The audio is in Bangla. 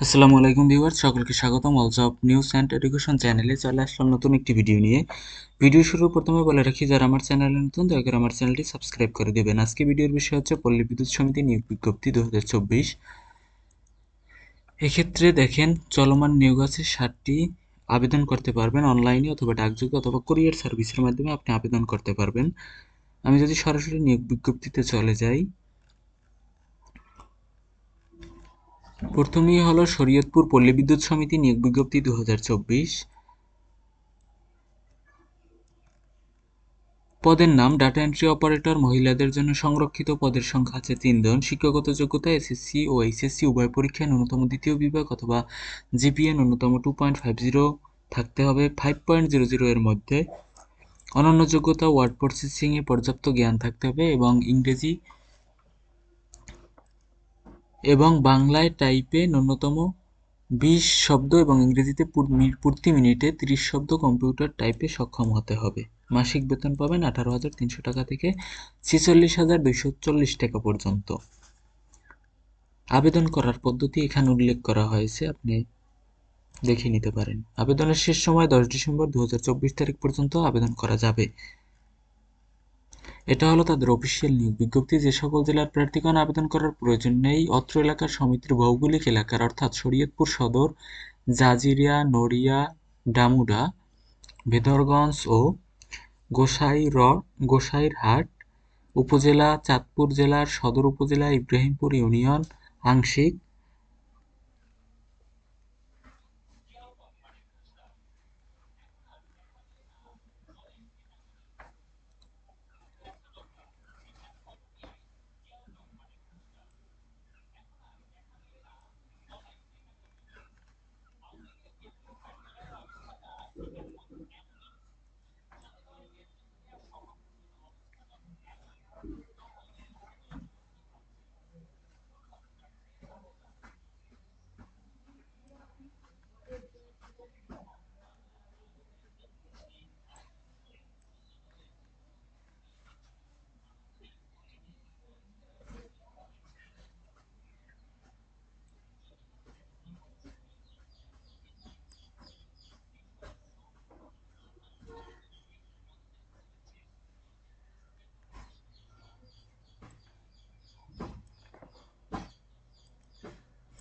আসসালামু আলাইকুম ভিউয়ার্স, সকলকে স্বাগতম। All job news and education চ্যানেলে চলে আসলাম নতুন একটি ভিডিও নিয়ে। ভিডিও শুরুর প্রথমে বলে রাখি, যারা আমার চ্যানেলে নতুন, দয়া করে আমার চ্যানেলটি সাবস্ক্রাইব করে দেবেন। আজকে ভিডিওর বিষয় হচ্ছে পল্লী বিদ্যুৎ সমিতি নিয়োগ বিজ্ঞপ্তি দু হাজার চব্বিশ। এক্ষেত্রে দেখেন, চলমান নিয়োগ আছে ষাটটি। আবেদন করতে পারবেন অনলাইনে অথবা ডাকযোগে অথবা কুরিয়ার সার্ভিসের মাধ্যমে আপনি আবেদন করতে পারবেন। আমি যদি সরাসরি নিয়োগ বিজ্ঞপ্তিতে চলে যাই প্রথমেই হলো শরীয়তপুর পল্লী বিদ্যুৎ সমিতি নিয়োগ বিজ্ঞপ্তি দুহাজার চব্বিশ। পদের নাম ডাটা এন্ট্রি অপারেটর, মহিলাদের জন্য সংরক্ষিত পদের সংখ্যা আছে তিনজন। শিক্ষাগত যোগ্যতা এসএসসি ও এইচএসসি, উভয় পরীক্ষায় ন্যূনতম দ্বিতীয় বিভাগ অথবা জিপিএ ন্যূনতম টু পয়েন্ট ফাইভ জিরো থাকতে হবে ফাইভ পয়েন্ট জিরো জিরো এর মধ্যে। অনন্য যোগ্যতা, ওয়ার্ড প্রসেসিংয়ে পর্যাপ্ত জ্ঞান থাকতে হবে এবং ইংরেজি এবং বাংলায় টাইপে ন্যূনতম বিশ শব্দ এবং ইংরেজিতে প্রতি মিনিটে তিরিশ শব্দ কম্পিউটার টাইপে সক্ষম হতে হবে। মাসিক বেতন পাবেন আঠারো হাজার তিনশো টাকা থেকে ছেচল্লিশ হাজার দুইশো চল্লিশ টাকা পর্যন্ত। আবেদন করার পদ্ধতি এখানে উল্লেখ করা হয়েছে, আপনি দেখে নিতে পারেন। আবেদনের শেষ সময় দশ ডিসেম্বর দু হাজার চব্বিশ তারিখ পর্যন্ত আবেদন করা যাবে। এটা হলো তাদের অফিসিয়াল নিয়োগ বিজ্ঞপ্তি যে সকল জেলার প্রার্থীগণ আবেদন করার প্রয়োজন নেই। অত্র এলাকার সমিতির ভৌগোলিক এলাকার অর্থাৎ শরীয়তপুর সদর, জাজিরিয়া, নড়িয়া ডামুডা ভেদরগঞ্জ ও গোসাইর গোসাইরহাট উপজেলা, চাঁদপুর জেলার সদর উপজেলা, ইব্রাহিমপুর ইউনিয়ন, আংশিক